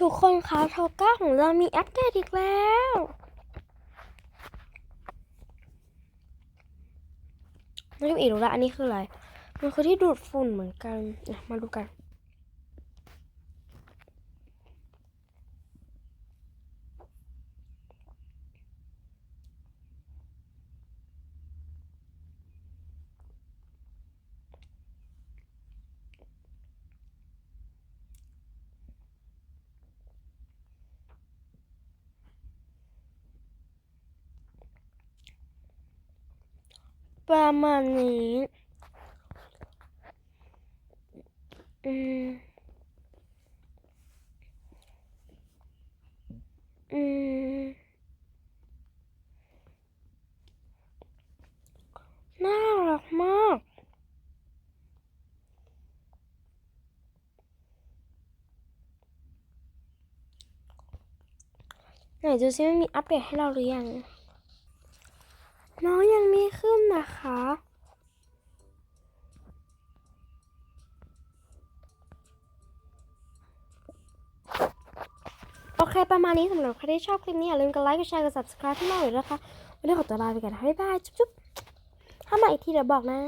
ทุกคนคะโทก้าของเรามีอัปเดตอีกแล้ว ไม่รู้อีกแล้วอันนี้คืออะไร มันคือที่ดูดฝุ่นเหมือนกัน มาดูกัน ประมาณนี้อืมอืมน่ารักมากไหนดูซิมันมีอัปเดตให้เราหรือยังน้อย นะคะ โอเค ประมาณนี้สำหรับใครที่ชอบคลิปนี้ อย่าลืมกดไลค์ กดแชร์ กด subscribe ให้หน้าเลยนะคะ วันนี้ขอตัวลาไปก่อนนะบ๊ายบาย จุ๊บๆถ้ามาอีกทีเดี๋ยวบอกนะ